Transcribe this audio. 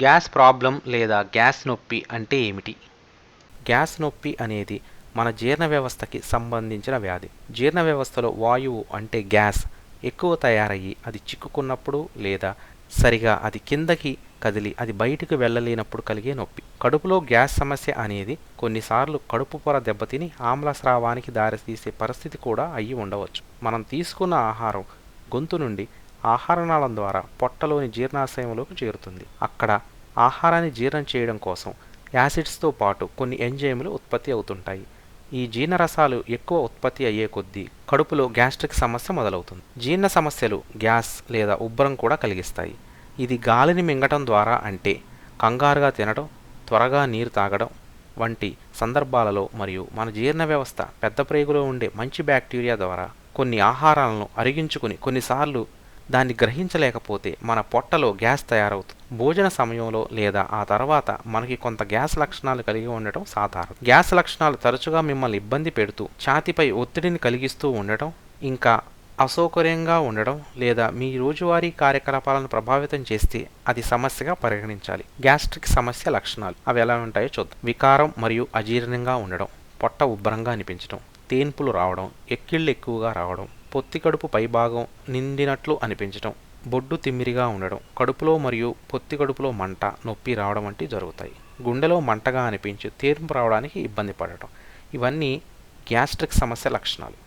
Gas problem లేదా gas నొప్పి అంటే ఏమిటి? గ్యాస్ నొప్పి అనేది మన జీర్ణ వ్యవస్థకి సంబంధించిన వ్యాధి. జీర్ణ వ్యవస్థలో వాయువు అంటే గ్యాస్. ఎక్కువ తయారయ్యి అది చిక్కుకున్నప్పుడు లేదా సరిగా అది కిందకి కదిలి అది బయటికి వెళ్ళలేనప్పుడు కలిగే నొప్పి. కడుపులో గ్యాస్ సమస్య అనేది కొన్నిసార్లు కడుపు పొర దెబ్బతిని ఆమ్లస్రావానికి దారితీసే పరిస్థితి కూడా అయ్యి ఉండవచ్చు. మనం తీసుకున్న ఆహారం గొంతు నుండి ఆహారనాళం ద్వారా పొట్టలోని జీర్ణాశయంలోకి చేరుతుంది. అక్కడ ఆహారాన్ని జీర్ణం చేయడం కోసం యాసిడ్స్తో పాటు కొన్ని ఎంజైములు ఉత్పత్తి అవుతుంటాయి. ఈ జీర్ణరసాలు ఎక్కువ ఉత్పత్తి అయ్యే కొద్దీ కడుపులో గ్యాస్ట్రిక్ సమస్య మొదలవుతుంది. జీర్ణ సమస్యలు గ్యాస్ లేదా ఉబ్బరం కూడా కలిగిస్తాయి. ఇది గాలిని మింగటం ద్వారా అంటే కంగారుగా తినడం త్వరగా నీరు తాగడం వంటి సందర్భాలలో మరియు మన జీర్ణ వ్యవస్థ పెద్ద ప్రేగులో ఉండే మంచి బ్యాక్టీరియా ద్వారా కొన్ని ఆహారాలను అరిగించుకుని కొన్నిసార్లు దాన్ని గ్రహించలేకపోతే మన పొట్టలో గ్యాస్ తయారవుతుంది. భోజన సమయంలో లేదా ఆ తర్వాత మనకి కొంత గ్యాస్ లక్షణాలు కలిగి ఉండటం సాధారణం. గ్యాస్ లక్షణాలు తరచుగా మిమ్మల్ని ఇబ్బంది పెడుతూ ఛాతిపై ఒత్తిడిని కలిగిస్తూ ఉండటం ఇంకా అసౌకర్యంగా ఉండడం లేదా మీ రోజువారీ కార్యకలాపాలను ప్రభావితం చేస్తే అది సమస్యగా పరిగణించాలి. గ్యాస్ట్రిక్ సమస్య లక్షణాలు. అవి ఎలా ఉంటాయో చూద్దాం. వికారం మరియు అజీర్ణంగా ఉండడం పొట్ట ఉబ్బరంగా అనిపించడం తేన్పులు రావడం ఎక్కిళ్ళు ఎక్కువగా రావడం పొత్తి కడుపు పైభాగం నిండినట్లు అనిపించడం బొడ్డు తిమ్మిరిగా ఉండడం కడుపులో మరియు పొత్తి కడుపులో మంట నొప్పి రావడం వంటివి జరుగుతాయి. గుండెలో మంటగా అనిపించి తీర్పు రావడానికి ఇబ్బంది పడటం. ఇవన్నీ గ్యాస్ట్రిక్ సమస్య లక్షణాలు.